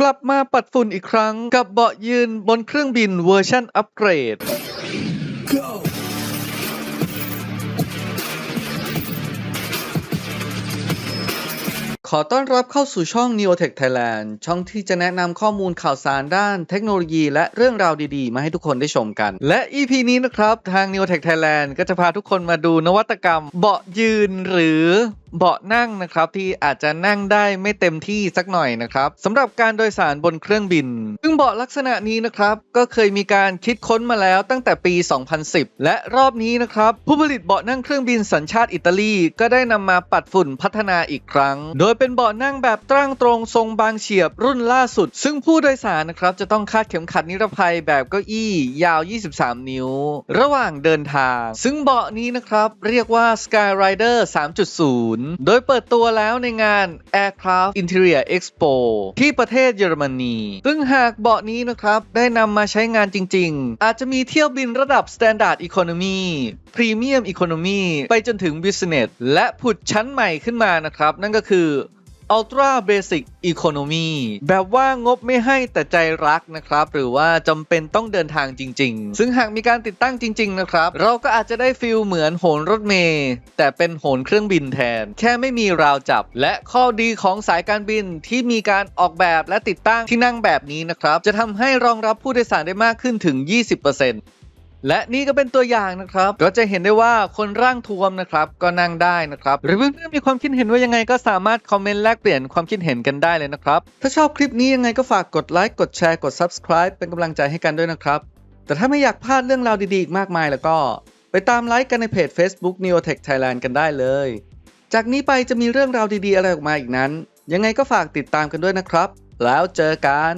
กลับมาปัดฝุ่นอีกครั้งกับเบาะยืนบนเครื่องบินเวอร์ชันอัปเกรด ขอต้อนรับเข้าสู่ช่อง Neotech Thailand ช่องที่จะแนะนำข้อมูลข่าวสารด้านเทคโนโลยีและเรื่องราวดีๆ มาให้ทุกคนได้ชมกัน และ EP นี้นะครับ ทาง Neotech Thailand ก็จะพาทุกคนมาดูนวัตกรรม เบาะยืนหรือ เบาะนั่งนะครับที่อาจจะนั่งได้ไม่เต็มที่สักหน่อยนะครับสำหรับการโดยสารบนเครื่องบิน ซึ่งเบาะลักษณะนี้นะครับก็เคยมีการคิดค้นมาแล้วตั้งแต่ปี 2010 และรอบนี้นะครับผู้ผลิตเบาะนั่งเครื่องบินสัญชาติอิตาลี ก็ได้นำมาปัดฝุ่นพัฒนาอีกครั้ง โดยเป็นเบาะนั่งแบบตั้งตรงทรงบางเฉียบรุ่นล่าสุด ซึ่งผู้โดยสารนะครับจะต้องคาดเข็มขัดนิรภัยแบบเก้าอี้ยาว 23 นิ้ว ระหว่างเดินทาง ซึ่งเบาะนี้นะครับเรียกว่า Skyrider 3.0โดยเปิดตัวแล้วในงาน Aircraft Interior Expo ที่ประเทศเยอรมนี ซึ่งหากเบาะนี้นะครับ ได้นำมาใช้งานจริง ๆ อาจจะมีเที่ยวบินระดับ Standard Economy Premium Economy ไปจนถึง Business และผุดชั้นใหม่ขึ้นมานะครับ นั่นก็คือ Ultra Basic Economy แบบว่างบไม่ให้แต่ใจรักนะครับ หรือว่าจำเป็นต้องเดินทางจริง ๆ ซึ่งหากมีการติดตั้งจริง ๆ นะครับ เราก็อาจจะได้ฟิลเหมือนโหนรถเมล์แต่เป็นโหนเครื่องบินแทน แค่ไม่มีราวจับ และข้อดีของสายการบินที่มีการออกแบบและติดตั้งที่นั่งแบบนี้นะครับ จะทำให้รองรับผู้โดยสารได้มากขึ้นถึง 20% และนี่ก็เป็นตัวอย่างนะครับ ก็จะเห็นได้ว่าคนร่างทวมนะครับ ก็นั่งได้นะครับ หรือเพื่อนๆมีความคิดเห็นว่ายังไงก็สามารถคอมเมนต์แลกเปลี่ยนความคิดเห็นกันได้เลยนะครับ ถ้าชอบคลิปนี้ยังไงก็ฝากกดไลค์กดแชร์กด Subscribe เป็นกำลังใจให้กันด้วยนะครับ แต่ถ้าไม่อยากพลาดเรื่องราวดีๆอีกมากมายแล้วก็ ไปตามไลค์กันในเพจ Facebook Neotech Thailand กันได้เลย จากนี้ไปจะมีเรื่องราวดีๆอะไรออกมาอีกนั้น ยังไงก็ฝากติดตามกันด้วยนะครับ แล้วเจอกัน